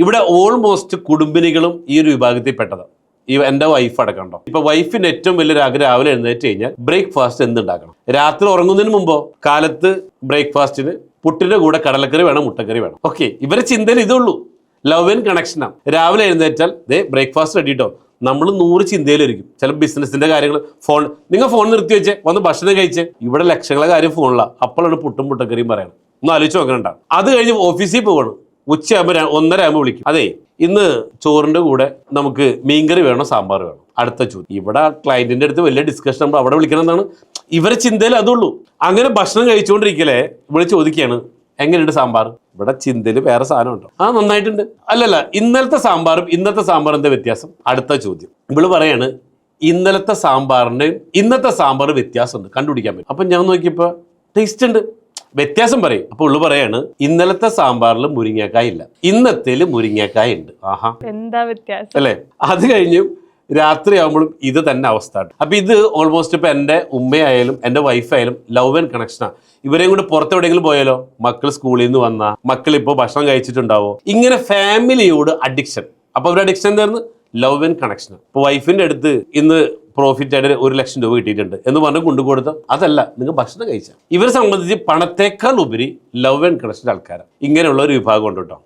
ഇവിടെ ഓൾമോസ്റ്റ് കുടുംബിനികളും ഈ ഒരു വിഭാഗത്തിൽ പെട്ടതാണ് ഈ എന്റെ വൈഫ് അടക്കണ്ടോ ഇപ്പൊ വൈഫിന് ഏറ്റവും വലിയൊരു ആഗ്രഹം രാവിലെ എഴുന്നേറ്റ് കഴിഞ്ഞാൽ ബ്രേക്ക്ഫാസ്റ്റ് എന്തുണ്ടാക്കണം? രാത്രി ഉറങ്ങുന്നതിന് മുമ്പോ കാലത്ത് ബ്രേക്ക്ഫാസ്റ്റിന് പുട്ടിന്റെ കൂടെ കടലക്കറി വേണം മുട്ടക്കറി വേണം. ഓക്കെ ഇവരെ ചിന്തയിൽ ഇതുള്ളൂ. ലവ് ആൻഡ് കണക്ഷനാണ് രാവിലെ എഴുന്നേറ്റാൽ ദേ ബ്രേക്ക്ഫാസ്റ്റ് റെഡി കേട്ടോ നമ്മൾ നൂറ് ചിന്തയിലിരിക്കും. ചില ബിസിനസിന്റെ കാര്യങ്ങൾ ഫോൺ നിങ്ങൾ ഫോൺ നിർത്തി വെച്ചേ വന്ന് ഭക്ഷണം കഴിച്ചേ. ഇവിടെ ലക്ഷങ്ങളെ കാര്യം ഫോണിലാണ് അപ്പോഴാണ് പുട്ടും മുട്ടക്കറിയും പറയണം. ഒന്ന് ആലോചിച്ച് നോക്കണ്ട അത് കഴിഞ്ഞ് ഓഫീസിൽ പോകണം. ഉച്ചയാകുമ്പോൾ ഒന്നര ആകുമ്പോൾ വിളിക്കും. അതെ ഇന്ന് ചോറിന്റെ കൂടെ നമുക്ക് മീൻകറി വേണോ സാമ്പാർ വേണം? അടുത്ത ചോദ്യം. ഇവിടെ ക്ലയന്റിന്റെ അടുത്ത് വലിയ ഡിസ്കഷൻ നമ്മൾ അവിടെ വിളിക്കണം എന്നാണ്. ഇവരെ ചിന്തയിൽ അതുള്ളൂ. അങ്ങനെ ഭക്ഷണം കഴിച്ചുകൊണ്ടിരിക്കലേ ഇവിടെ ചോദിക്കുകയാണ് എങ്ങനെയുണ്ട് സാമ്പാർ? ഇവിടെ ചിന്തയിൽ വേറെ സാധനം ഉണ്ടോ? ആ നന്നായിട്ടുണ്ട്. അല്ലല്ല ഇന്നലത്തെ സാമ്പാറും ഇന്നത്തെ സാമ്പാറിന്റെ വ്യത്യാസം? അടുത്ത ചോദ്യം. ഇവൾ പറയാണ് ഇന്നലത്തെ സാമ്പാറിന്റെ ഇന്നത്തെ സാമ്പാർ വ്യത്യാസമുണ്ട്. കണ്ടുപിടിക്കാൻ പറ്റും. അപ്പൊ ഞാൻ നോക്കിയപ്പോ ടേസ്റ്റ് ഉണ്ട്. വ്യത്യാസം പറയും. അപ്പൊ ഉള്ളു പറയാണ് ഇന്നലത്തെ സാമ്പാറിൽ മുരിങ്ങക്കായ ഇല്ല. ഇന്നത്തേൽ മുരിങ്ങക്കായ ഉണ്ട് ആഹാ. എന്താ വ്യത്യാസം? അല്ലേ? അത് കഴിഞ്ഞു രാത്രി ആകുമ്പോഴും ഇത് തന്നെ അവസ്ഥ. അപ്പൊ ഇത് ഓൾമോസ്റ്റ് ഇപ്പൊ എന്റെ ഉമ്മയായാലും എന്റെ വൈഫായാലും ലവ് ആൻഡ് കണക്ഷനാണ് ഇവരെയും കൂടെ പുറത്തെവിടെയെങ്കിലും പോയാലോ? മക്കൾ സ്കൂളിൽ നിന്ന് വന്ന. മക്കൾ ഇപ്പോൾ ഭക്ഷണം കഴിച്ചിട്ടുണ്ടാവോ? ഇങ്ങനെ ഫാമിലിയോട് അഡിക്ഷൻ അപ്പൊ അവരുടെ അഡിക്ഷൻ എന്തായിരുന്നു? ലവ് ആൻഡ് കണക്ഷൻ ഇപ്പൊ വൈഫിന്റെ അടുത്ത് ഇന്ന് പ്രോഫിറ്റ് ആയിട്ട് ഒരു ലക്ഷം രൂപ കിട്ടിയിട്ടുണ്ട് എന്ന് പറഞ്ഞ് കൊണ്ടുകൊടുത്ത അതല്ല നിങ്ങൾ ഭക്ഷണം കഴിച്ചാൽ ഇവരെ സംബന്ധിച്ച് പണത്തേക്കാൾ ഉപരി ലവ് ആൻഡ് കണക്ഷൻ ആൾക്കാരാണ് ഇങ്ങനെയുള്ള ഒരു വിഭാഗം ഉണ്ട് കേട്ടോ.